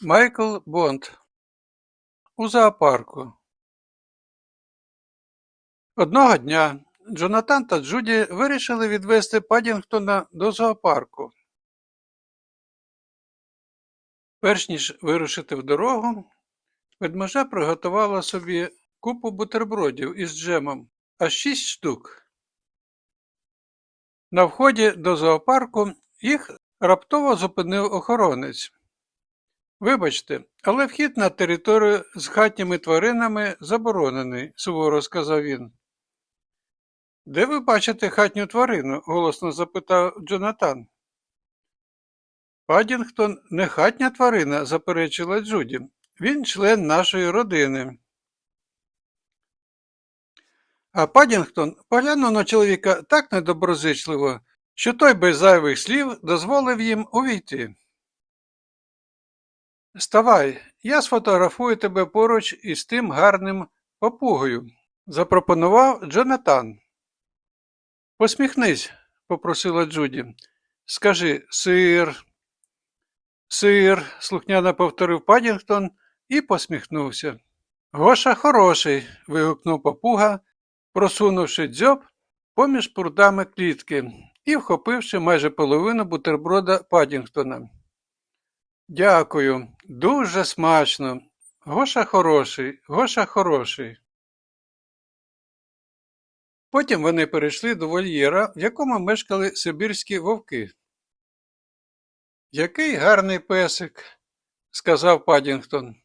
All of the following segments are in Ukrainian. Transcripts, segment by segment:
Майкл Бонд у зоопарку. Одного дня Джонатан та Джуді вирішили відвести Паддінгтона до зоопарку. Перш ніж вирушити в дорогу, ведмежа приготувала собі купу бутербродів із джемом, аж шість штук. На вході до зоопарку їх раптово зупинив охоронець. Вибачте, але вхід на територію з хатніми тваринами заборонений, суворо сказав він. Де ви бачите хатню тварину? голосно запитав Джонатан. Паддінгтон не хатня тварина, заперечила Джуді. Він член нашої родини. А Паддінгтон поглянув на чоловіка так недоброзичливо, що той без зайвих слів дозволив їм увійти. Ставай, я сфотографую тебе поруч із тим гарним попугою, запропонував Джонатан. Посміхнись, попросила Джуді. Скажи сир. Сир, слухняно повторив Паддінгтон і посміхнувся. Гоша хороший. вигукнув попуга, просунувши дзьоб поміж прудами клітки і вхопивши майже половину бутерброда Паддінгтона. Дякую, дуже смачно. Гоша хороший, Гоша хороший. Потім вони перейшли до вольєра, в якому мешкали сибірські вовки. Який гарний песик, сказав Паддінгтон.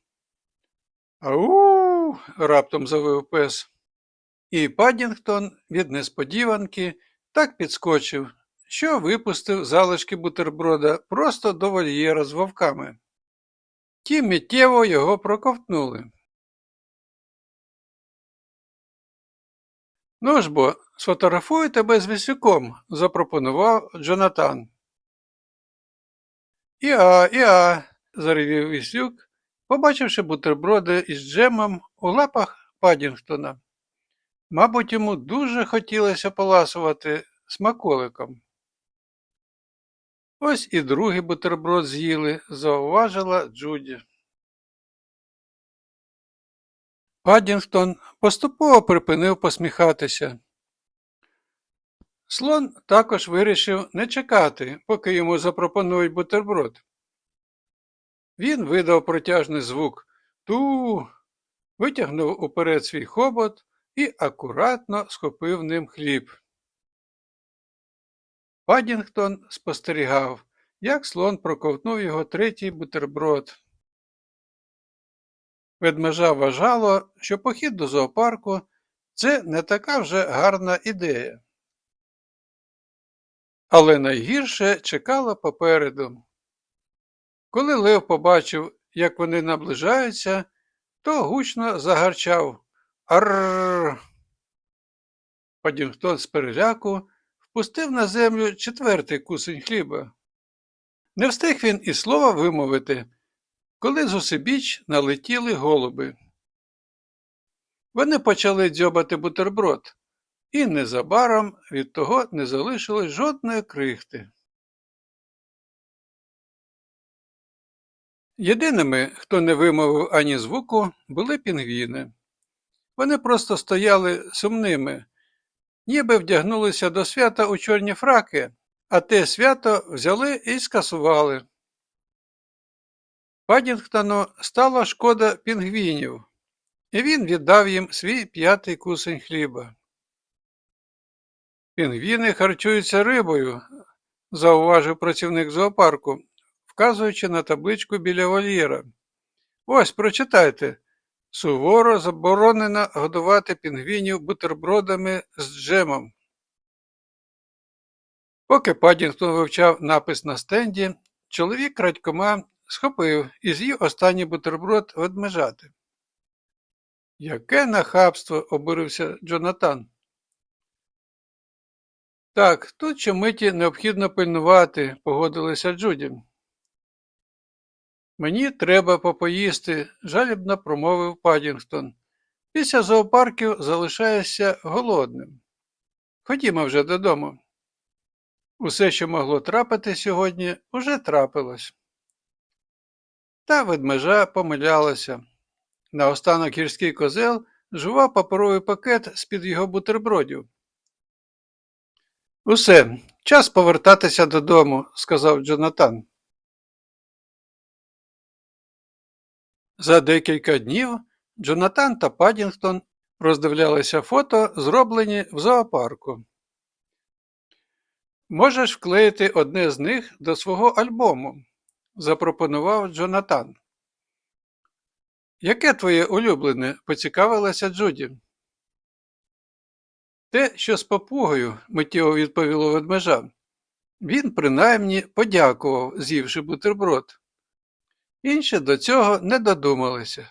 Ау. раптом завив пес. І Паддінгтон від несподіванки так підскочив, що випустив залишки бутерброда просто до вольєра з вовками. Ті миттєво його проковтнули. Ну ж бо, сфотографую тебе з вісюком, запропонував Джонатан. Іа, іа, заревів віслюк, побачивши бутерброди із джемом у лапах Паддінгтона. Мабуть, йому дуже хотілося поласувати смаколиком. Ось і другий бутерброд з'їли, зауважила Джуді. Паддінгтон поступово припинив посміхатися. Слон також вирішив не чекати, поки йому запропонують бутерброд. Він видав протяжний звук ту, витягнув уперед свій хобот і акуратно схопив ним хліб. Паддінгтон спостерігав, як слон проковтнув його третій бутерброд. Ведмежа вважало, що похід до зоопарку це не така вже гарна ідея. Але найгірше чекало попереду. Коли Лев побачив, як вони наближаються, то гучно загарчав Аррррр. Падінгтон з переляку впустив на землю четвертий кусень хліба. Не встиг він і слова вимовити, коли з усебіч налетіли голуби. Вони почали дзьобати бутерброд, і незабаром від того не залишилось жодної крихти. Єдиними, хто не вимовив ані звуку, були пінгвіни. Вони просто стояли сумними, ніби вдягнулися до свята у чорні фраки, а те свято взяли і скасували. Паддінгтону стало шкода пінгвінів, і він віддав їм свій п'ятий кусень хліба. Пінгвіни харчуються рибою, зауважив працівник зоопарку, вказуючи на табличку біля вольєра. Ось прочитайте. Суворо заборонено годувати пінгвінів бутербродами з джемом. Поки Паддінгтон вивчав напис на стенді, чоловік крадькома схопив і з'їв останній бутерброд ведмежати. Яке нахабство, обурився Джонатан. Так, тут чомиті необхідно пильнувати, погодилася Джуді. Мені треба попоїсти, жалібно промовив Падінгтон. Після зоопарків залишаєшся голодним. Ходімо вже додому. Усе, що могло трапити сьогодні, уже трапилось. Та ведмежа помилялася. Наостанок гірський козел жував паперовий пакет з-під його бутербродів. Усе, час повертатися додому, сказав Джонатан. За декілька днів Джонатан та Падінгтон роздивлялися фото, зроблені в зоопарку. Можеш вклеїти одне з них до свого альбому, запропонував Джонатан. Яке твоє улюблене? поцікавилася Джуді. Те, що з папугою, миттєво відповіло ведмежа. Він принаймні подякував, з'ївши бутерброд. Інші до цього не додумалися.